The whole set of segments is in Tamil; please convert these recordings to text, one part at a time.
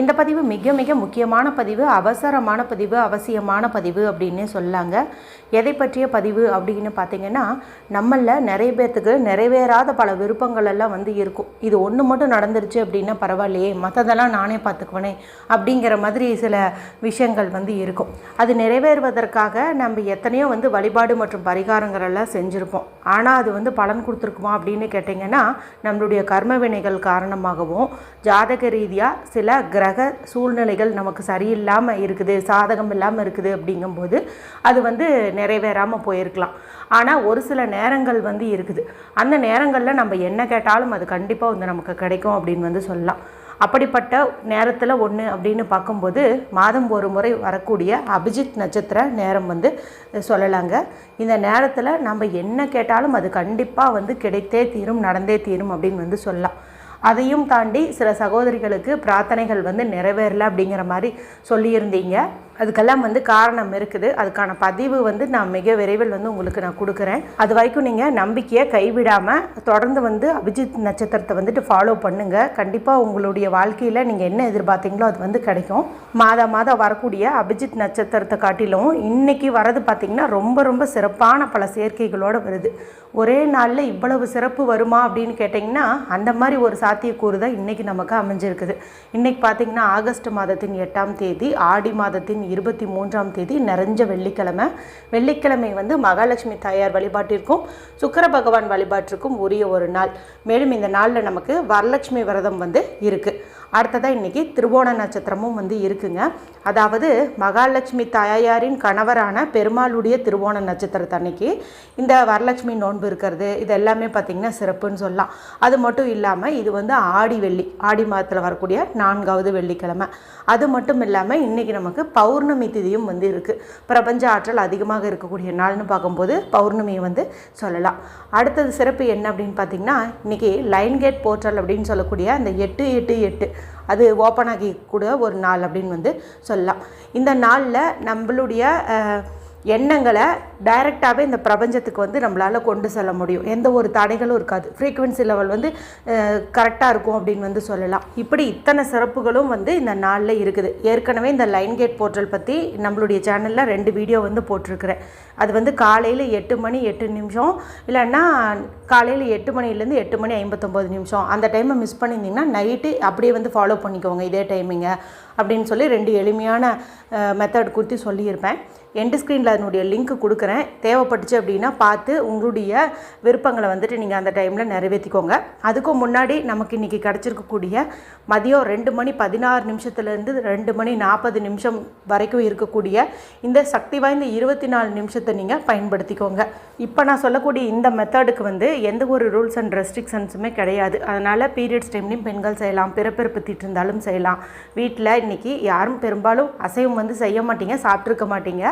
இந்த பதிவு மிக மிக முக்கியமான பதிவு அவசரமான பதிவு அவசியமான பதிவு அப்படின்னு சொல்லாங்க. எதை பற்றிய பதிவு அப்படின்னு பார்த்தீங்கன்னா நம்மளில் நிறைய பேர்த்துக்கு நிறைவேறாத பல விருப்பங்கள் எல்லாம் வந்து இருக்கும். இது ஒன்று மட்டும் நடந்துருச்சு அப்படின்னா பரவாயில்லையே மற்றதெல்லாம் நானே பார்த்துக்குவேனே அப்படிங்கிற மாதிரி சில விஷயங்கள் வந்து இருக்கும். அது நிறைவேறுவதற்காக நம்ம எத்தனையோ வந்து வழிபாடு மற்றும் பரிகாரங்கள் எல்லாம் செஞ்சுருப்போம். ஆனால் அது வந்து பலன் கொடுத்துருக்குமா அப்படின்னு கேட்டிங்கன்னா நம்மளுடைய கர்ம வினைகள் காரணமாகவும் ஜாதக ரீதியாக சில கிரக சூழ்நிலைகள் நமக்கு சரியில்லாமல் இருக்குது சாதகம் இல்லாமல் இருக்குது அப்படிங்கும்போது அது வந்து நிறைவேறாமல் போயிருக்கலாம். ஆனால் ஒரு சில நேரங்கள் வந்து இருக்குது. அந்த நேரங்களில் நம்ம என்ன கேட்டாலும் அது கண்டிப்பாக வந்து நமக்கு கிடைக்கும் அப்படின்னு வந்து சொல்லலாம். அப்படிப்பட்ட நேரத்தில் ஒன்று அப்படின்னு பார்க்கும்போது மாதம் ஒரு முறை வரக்கூடிய அபிஜித் நட்சத்திர நேரம் வந்து சொல்லலாங்க. இந்த நேரத்தில் நம்ம என்ன கேட்டாலும் அது கண்டிப்பாக வந்து கிடைத்தே தீரும் நடந்தே தீரும் அப்படின்னு வந்து சொல்லலாம். அதையும் தாண்டி சில சகோதரிகளுக்கு பிரார்த்தனைகள் வந்து நிறைவேறல அப்படிங்கிற மாதிரி சொல்லியிருந்தீங்க. அதுக்கெல்லாம் வந்து காரணம் இருக்குது. அதுக்கான பதிவு வந்து நான் மிக விரைவில் வந்து உங்களுக்கு நான் கொடுக்குறேன். அது வரைக்கும் நீங்கள் நம்பிக்கையை கைவிடாமல் தொடர்ந்து வந்து அபிஜித் நட்சத்திரத்தை வந்துட்டு ஃபாலோ பண்ணுங்கள் கண்டிப்பாக உங்களுடைய வாழ்க்கையில் நீங்கள் என்ன எதிர்பார்த்தீங்களோ அது வந்து கிடைக்கும். மாதம் மாதம் வரக்கூடிய அபிஜித் நட்சத்திரத்தை காட்டிலும் இன்னைக்கு வரது பார்த்திங்கன்னா ரொம்ப ரொம்ப சிறப்பான பல சேர்க்கைகளோடு வருது. ஒரே நாளில் இவ்வளவு சிறப்பு வருமா அப்படின்னு கேட்டிங்கன்னா அந்த மாதிரி ஒரு சாத்தியக்கூறு தான் இன்றைக்கி நமக்கு அமைஞ்சிருக்குது. இன்றைக்கி பார்த்திங்கன்னா ஆகஸ்ட் மாதத்தின் எட்டாம் தேதி ஆடி மாதத்தின் இருபத்தி மூன்றாம் தேதி நிறைஞ்ச வெள்ளிக்கிழமை. வெள்ளிக்கிழமை வந்து மகாலட்சுமி தாயார் வழிபாட்டிற்கும் சுக்கர பகவான் வழிபாட்டிற்கும் உரிய ஒரு நாள். மேலும் இந்த நாளில் நமக்கு வரலட்சுமி விரதம் வந்து இருக்குது அடுத்ததாக இன்றைக்கி திருவோண நட்சத்திரமும் வந்து இருக்குங்க. அதாவது மகாலட்சுமி தாயாரின் கணவரான பெருமாளுடைய திருவோண நட்சத்திரத்தன்னைக்கு இந்த வரலட்சுமி நோன்பு இருக்கிறது இது எல்லாமே பார்த்திங்கன்னா சிறப்புன்னு சொல்லலாம். அது மட்டும் இல்லாமல் இது வந்து ஆடி வெள்ளி ஆடி மாதத்தில் வரக்கூடிய நான்காவது வெள்ளிக்கிழமை. அது மட்டும் இல்லாமல் இன்றைக்கி நமக்கு பௌர்ணமி திதியும் வந்து இருக்குது பிரபஞ்ச ஆற்றல் அதிகமாக இருக்கக்கூடிய நாள்னு பார்க்கும்போது பௌர்ணமியை வந்து சொல்லலாம். அடுத்தது சிறப்பு என்ன அப்படின்னு பார்த்திங்கன்னா இன்றைக்கி லைன் கேட் போர்ட்டல் அப்படின்னு சொல்லக்கூடிய அந்த எட்டு எட்டு எட்டு அது ஓப்பன் ஆகி கூட ஒரு நாள் அப்படின்னு வந்து சொல்லலாம். இந்த நாளில் நம்மளுடைய எண்ணங்களை டைரெக்டாகவே இந்த பிரபஞ்சத்துக்கு வந்து நம்மளால் கொண்டு செல்ல முடியும். எந்த ஒரு தடைகளும் இருக்காது. ஃப்ரீக்குவென்சி லெவல் வந்து கரெக்டாக இருக்கும் அப்படின்னு வந்து சொல்லலாம். இப்படி இத்தனை சிறப்புகளும் வந்து இந்த நாளில் இருக்குது. ஏற்கனவே இந்த லைன் கேட் போர்ட்டல் பற்றி நம்மளுடைய சேனலில் ரெண்டு வீடியோ வந்து போட்டிருக்கிறேன். அது வந்து காலையில் எட்டு மணி எட்டு நிமிஷம். இல்லைன்னா காலையில் எட்டு மணிலேருந்து எட்டு மணி ஐம்பத்தொம்போது நிமிஷம். அந்த டைமை மிஸ் பண்ணியிருந்தீங்கன்னா நைட்டு அப்படியே வந்து ஃபாலோ பண்ணிக்கோங்க இதே டைமிங்க அப்படின்னு சொல்லி ரெண்டு எளிமையான மெத்தட் குறித்து சொல்லியிருப்பேன். எண்டு ஸ்க்ரீனில் அதனுடைய லிங்க் கொடுக்குறேன். தேவைப்பட்டுச்சு அப்படின்னா பார்த்து உங்களுடைய விருப்பங்களை வந்துட்டு நீங்கள் அந்த டைமில் நிறைவேற்றிக்கோங்க அதுக்கும் முன்னாடி நமக்கு இன்றைக்கி கிடச்சிருக்கக்கூடிய மதியம் ரெண்டு மணி பதினாறு நிமிஷத்துலேருந்து ரெண்டு மணி நாற்பது நிமிஷம் வரைக்கும் இருக்கக்கூடிய இந்த சக்தி வாய்ந்த இருபத்தி நாலு நிமிஷத்தை நீங்கள் பயன்படுத்திக்கோங்க. இப்போ நான் சொல்லக்கூடிய இந்த மெத்தடுக்கு வந்து எந்த ஒரு ரூல்ஸ் அண்ட் ரெஸ்ட்ரிக்ஷன்ஸுமே கிடையாது. அதனால் பீரியட்ஸ் டைம்லையும் பெண்கள் செய்யலாம் பிறப்பிறப்பு தீட்டு இருந்தாலும் செய்யலாம். வீட்டில் இன்றைக்கி யாரும் பெரும்பாலும் அசைவம் வந்து செய்ய மாட்டீங்க சாப்பிட்ருக்க மாட்டீங்க.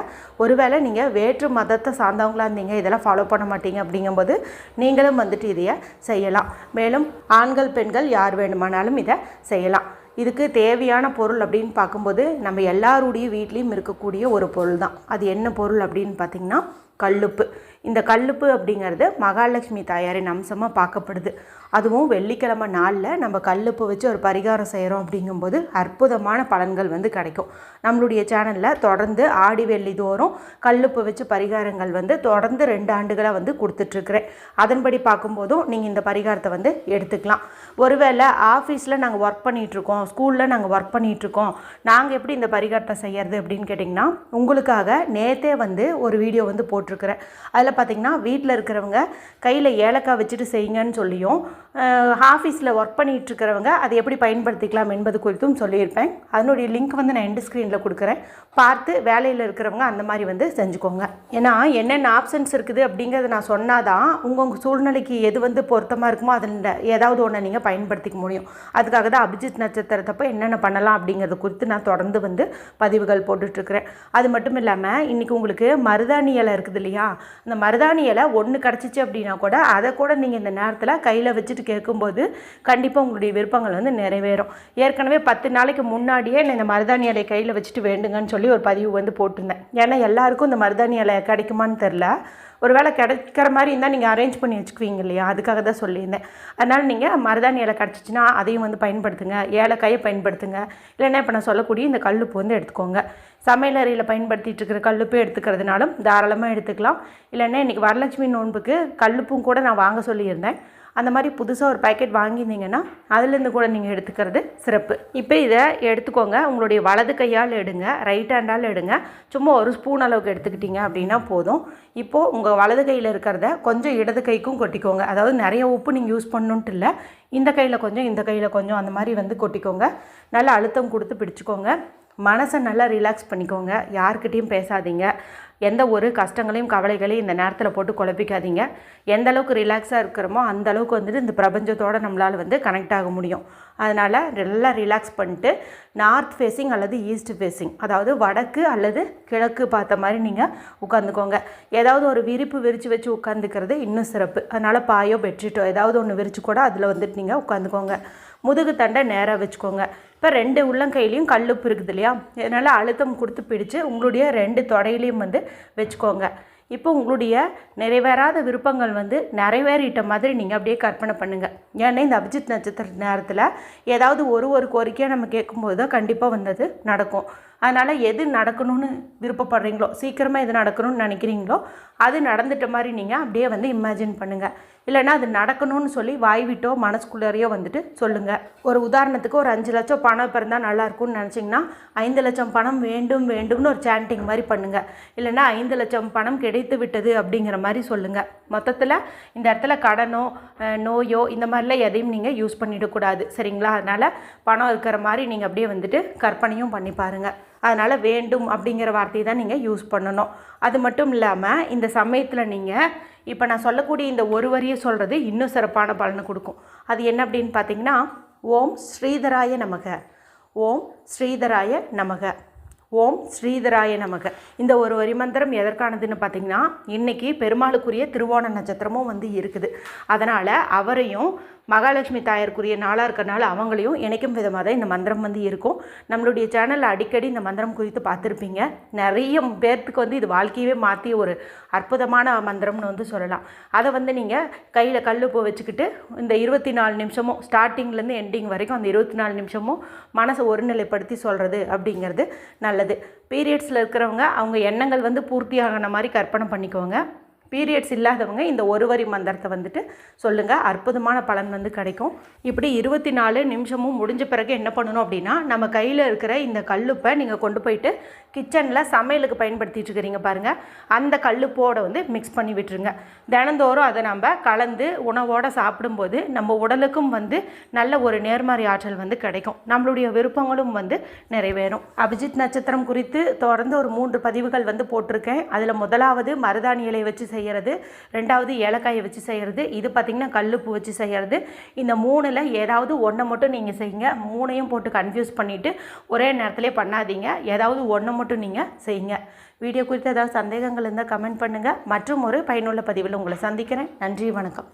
ஒருவேளை நீங்கள் வேற்று மதத்தை சார்ந்தவங்களா இருந்தீங்க இதெல்லாம் ஃபாலோ பண்ண மாட்டீங்க அப்படிங்கும்போது நீங்களும் வந்துட்டு இதைய செய்யலாம். மேலும் ஆண்கள் பெண்கள் யார் வேணுமானாலும் இதை செய்யலாம். இதுக்கு தேவையான பொருள் அப்படின்னு பார்க்கும்போது நம்ம எல்லாருடைய வீட்லேயும் இருக்கக்கூடிய ஒரு பொருள் தான் அது என்ன பொருள் அப்படின்னு பார்த்திங்கன்னா கல்லுப்பு. இந்த கல்லுப்பு அப்படிங்கிறது மகாலட்சுமி தாயாரின் அம்சமாக பார்க்கப்படுது. அதுவும் வெள்ளிக்கிழமை நாளில் நம்ம கல்லுப்பு வச்சு ஒரு பரிகாரம் செய்கிறோம் அப்படிங்கும்போது அற்புதமான பலன்கள் வந்து கிடைக்கும். நம்மளுடைய சேனலில் தொடர்ந்து ஆடி வெள்ளி தோறும் கல்லுப்பு வச்சு பரிகாரங்கள் வந்து தொடர்ந்து ரெண்டு ஆண்டுகளாக வந்து கொடுத்துட்ருக்குறேன். அதன்படி பார்க்கும்போதும் நீங்கள் இந்த பரிகாரத்தை வந்து எடுத்துக்கலாம். ஒருவேளை ஆஃபீஸில் நாங்கள் ஒர்க் பண்ணிகிட்ருக்கோம் ஸ்கூலில் நாங்கள் ஒர்க் பண்ணிகிட்ருக்கோம் நாங்கள் எப்படி இந்த பரிகாரத்தை செய்யறது அப்படின்னு கேட்டிங்கன்னா உங்களுக்காக நேத்தே வந்து ஒரு வீடியோ வந்து போட்டு போட்டிருக்கிறேன் அதில் பார்த்தீங்கன்னா வீட்டில் இருக்கிறவங்க கையில் ஏலக்காய் வச்சுட்டு செய்யுங்கன்னு சொல்லியும் ஆஃபீஸில் ஒர்க் பண்ணிகிட்டு இருக்கிறவங்க அதை எப்படி பயன்படுத்திக்கலாம் என்பது குறித்தும் சொல்லியிருப்பேன். அதனுடைய லிங்க் வந்து நான் எண்டு ஸ்க்ரீனில் கொடுக்குறேன். பார்த்து வேலையில் இருக்கிறவங்க அந்த மாதிரி வந்து செஞ்சுக்கோங்க. ஏன்னா என்னென்ன ஆப்ஷன்ஸ் இருக்குது அப்படிங்கிறத நான் சொன்னால் தான் உங்கள் சூழ்நிலைக்கு எது வந்து பொருத்தமாக இருக்குமோ அதில் ஏதாவது ஒன்றை நீங்கள் பயன்படுத்திக்க முடியும். அதுக்காக தான் அபிஜித் நட்சத்திரத்தப்போ என்னென்ன பண்ணலாம் அப்படிங்கிறத குறித்து நான் தொடர்ந்து வந்து பதிவுகள் போட்டுட்ருக்கிறேன் அது மட்டும் இல்லாமல் இன்றைக்கி உங்களுக்கு மருதாணி இலை இருக்குது இல்லையா? அந்த மருதாணி இலை ஒன்று கிடச்சிச்சு அப்படின்னா கூட அதை கூட நீங்கள் இந்த நேரத்தில் கையில் வச்சுட்டு கேட்கும்போது கண்டிப்பாக உங்களுடைய விருப்பங்கள் வந்து நிறைவேறும். ஏற்கனவே பத்து நாளைக்கு முன்னாடியே நான் இந்த மருதாணி இலையை கையில் வச்சுட்டு வேண்டுங்கன்னு சொல்லி ஒரு பதிவு வந்து போட்டிருந்தேன். ஏன்னா எல்லாருக்கும் இந்த மருதாணி இலை கிடைக்குமான்னு தெரில ஒருவேளை கிடைக்கிற மாதிரி இருந்தால் நீங்கள் அரேஞ்ச் பண்ணி வச்சுக்குவீங்க இல்லையா? அதுக்காக தான் சொல்லியிருந்தேன். அதனால் நீங்கள் மருதாணி இலை கிடச்சிச்சின்னா அதையும் வந்து பயன்படுத்துங்க. ஏலக்காயை பயன்படுத்துங்க. இல்லைன்னா இப்போ நான் சொல்லக்கூடிய இந்த கல்லுப்பு வந்து எடுத்துக்கோங்க. சமையல் அறையில் இருக்கிற கல்லுப்பே எடுத்துக்கிறதுனாலும் தாராளமாக எடுத்துக்கலாம். இல்லைன்னா இன்றைக்கி வரலட்சுமி நோன்புக்கு கல்லுப்பும் கூட நான் வாங்க சொல்லியிருந்தேன். அந்த மாதிரி புதுசாக ஒரு பேக்கெட் வாங்கியிருந்தீங்கன்னா அதுலேருந்து கூட நீங்கள் எடுத்துக்கிறது சிறப்பு. இப்போ இதை எடுத்துக்கோங்க. உங்களுடைய வலது கையால் எடுங்க ரைட் ஹேண்டால் எடுங்க. சும்மா ஒரு ஸ்பூன் அளவுக்கு எடுத்துக்கிட்டீங்க அப்படின்னா போதும். இப்போது உங்கள் வலது கையில் இருக்கிறத கொஞ்சம் இடது கைக்கும் கொட்டிக்கோங்க. அதாவது நிறைய உப்பு நீங்கள் யூஸ் பண்ணணுன்ட்டு இல்லை. இந்த கையில் கொஞ்சம் இந்த கையில் கொஞ்சம் அந்த மாதிரி வந்து கொட்டிக்கோங்க. நல்லா அழுத்தம் கொடுத்து பிடிச்சிக்கோங்க. மனசை நல்லா ரிலாக்ஸ் பண்ணிக்கோங்க. யார்கிட்டையும் பேசாதீங்க. எந்த ஒரு கஷ்டங்களையும் கவலைகளையும் இந்த நேரத்தில் போட்டு குழப்பிக்காதீங்க. எந்த அளவுக்கு ரிலாக்ஸாக இருக்கிறோமோ அந்த அளவுக்கு வந்துட்டு இந்த பிரபஞ்சத்தோடு நம்மளால் வந்து கனெக்ட் ஆக முடியும். அதனால் நல்லா ரிலாக்ஸ் பண்ணிட்டு நார்த் ஃபேஸிங் அல்லது ஈஸ்ட் ஃபேஸிங் அதாவது வடக்கு அல்லது கிழக்கு பார்த்த மாதிரி நீங்கள் உட்காந்துக்கோங்க ஏதாவது ஒரு விரிப்பு விரித்து வச்சு உட்காந்துக்கிறது இன்னும் சிறப்பு. அதனால் பாயோ பெட்ஷீட்டோ ஏதாவது ஒன்று விரித்து கூட அதில் வந்துட்டு நீங்கள் உட்காந்துக்கோங்க முதுகு தண்டை நேராக வச்சுக்கோங்க. இப்போ ரெண்டு உள்ளங்கையிலையும் கல்லுப்பு இருக்குது இல்லையா? இதனால் அழுத்தம் கொடுத்து பிடிச்சு உங்களுடைய ரெண்டு தொடையிலையும் வந்து வச்சுக்கோங்க. இப்போ உங்களுடைய நிறைவேறாத விருப்பங்கள் வந்து நிறைவேறிட்ட மாதிரி நீங்கள் அப்படியே கற்பனை பண்ணுங்கள் ஏன்னா இந்த அபிஜித் நட்சத்திர நேரத்தில் ஏதாவது ஒரு ஒரு கோரிக்கையாக நம்ம கேட்கும்போது தான் கண்டிப்பாக வந்தது நடக்கும். அதனால் எது நடக்கணும்னு விருப்பப்படுறீங்களோ சீக்கிரமாக எது நடக்கணும்னு நினைக்கிறீங்களோ அது நடந்துட்ட மாதிரி நீங்கள் அப்படியே வந்து இமேஜின் பண்ணுங்கள் இல்லைன்னா அது நடக்கணும்னு சொல்லி வாய் விட்டோ மனசுக்குள்ளேறையோ வந்துட்டு சொல்லுங்கள் ஒரு உதாரணத்துக்கு ஒரு அஞ்சு லட்சம் பணம் பிறந்தால் நல்லாயிருக்கும்னு நினச்சிங்கன்னா ஐந்து லட்சம் பணம் வேண்டும் வேண்டும்னு ஒரு சாண்டிங் மாதிரி பண்ணுங்கள் இல்லைன்னா ஐந்து லட்சம் பணம் கிடைத்து விட்டது அப்படிங்கிற மாதிரி சொல்லுங்கள் மொத்தத்தில் இந்த இடத்துல கடனோ நோயோ இந்த மாதிரிலாம் எதையும் நீங்கள் யூஸ் பண்ணிடக்கூடாது. சரிங்களா? அதனால் பணம் இருக்கிற மாதிரி நீங்கள் அப்படியே வந்துட்டு கற்பனையும் பண்ணி பாருங்கள் அதனால் வேண்டும் அப்படிங்கிற வார்த்தையை தான் நீங்கள் யூஸ் பண்ணணும். அது மட்டும் இல்லாமல் இந்த சமயத்தில் நீங்கள் இப்போ நான் சொல்லக்கூடிய இந்த ஒரு வரியை சொல்கிறது இன்னும் சிறப்பான பலனை கொடுக்கும். அது என்ன அப்படின்னு பார்த்தீங்கன்னா ஓம் ஸ்ரீதராய நமக. ஓம் ஸ்ரீதராய நமக. ஓம் ஸ்ரீதராய நமக. இந்த ஒரு வரி மந்திரம் எதற்கானதுன்னு பார்த்தீங்கன்னா இன்னைக்கு பெருமாளுக்குரிய திருவோண நட்சத்திரமும் வந்து இருக்குது. அதனால் அவரையும் மகாலட்சுமி தாயாருக்குரிய நாளாக இருக்கறனால அவங்களையும் இணைக்கும் விதமாக தான் இந்த மந்திரம் வந்து இருக்கும். நம்மளுடைய சேனலில் அடிக்கடி இந்த மந்திரம் குறித்து பார்த்துருப்பீங்க. நிறைய பேர்த்துக்கு வந்து இது வாழ்க்கையவே மாற்றிய ஒரு அற்புதமான மந்திரம்னு வந்து சொல்லலாம். அதை வந்து நீங்கள் கையில் கல்லுப்பு வச்சுக்கிட்டு இந்த இருபத்தி நாலு நிமிஷமும் ஸ்டார்டிங்லேருந்து எண்டிங் வரைக்கும் அந்த இருபத்தி நாலு நிமிஷமும் மனசை ஒருநிலைப்படுத்தி சொல்கிறது அப்படிங்கிறது நல்லது. பீரியட்ஸில் இருக்கிறவங்க அவங்க எண்ணங்கள் வந்து பூர்த்தியாகின மாதிரி கற்பனை பண்ணிக்கோங்க. பீரியட்ஸ் இல்லாதவங்க இந்த ஒரு வரி மந்திரத்தை வந்துட்டு சொல்லுங்கள் அற்புதமான பலன் வந்து கிடைக்கும். இப்படி இருபத்தி நாலு நிமிஷமும் முடிஞ்ச பிறகு என்ன பண்ணணும் அப்படின்னா நம்ம கையில் இருக்கிற இந்த கல்லுப்பை நீங்கள் கொண்டு போயிட்டு கிச்சனில் சமையலுக்கு பயன்படுத்திட்டு இருக்கிறீங்க பாருங்கள் அந்த கல்லுப்போட வந்து மிக்ஸ் பண்ணி விட்டுருங்க. தினந்தோறும் அதை நம்ம கலந்து உணவோடு சாப்பிடும்போது நம்ம உடலுக்கும் வந்து நல்ல ஒரு நேர்மறை ஆற்றல் வந்து கிடைக்கும். நம்மளுடைய விருப்பங்களும் வந்து நிறைவேறும். அபிஜித் நட்சத்திரம் குறித்து தொடர்ந்து ஒரு மூன்று பதிவுகள் வந்து போட்டிருக்கேன். அதில் முதலாவது மருதாணி இலை வச்சு செய்கிறது ரெண்டாவது ஏலக்காயை வச்சு செய்கிறது இது பார்த்திங்கன்னா கல்லுப்பு வச்சு செய்கிறது இந்த மூணில் ஏதாவது ஒன்றை மட்டும் நீங்கள் செய்யுங்க. மூணையும் போட்டு கன்ஃபியூஸ் பண்ணிவிட்டு ஒரே நேரத்திலே பண்ணாதீங்க. ஏதாவது ஒன்றை மட்டும் நீங்கள் செய்யுங்க. வீடியோ குறித்து ஏதாவது சந்தேகங்கள் இருந்தால் கமெண்ட் பண்ணுங்கள் மற்றும் ஒரு பயனுள்ள பதிவில் உங்களை சந்திக்கிறேன். நன்றி வணக்கம்.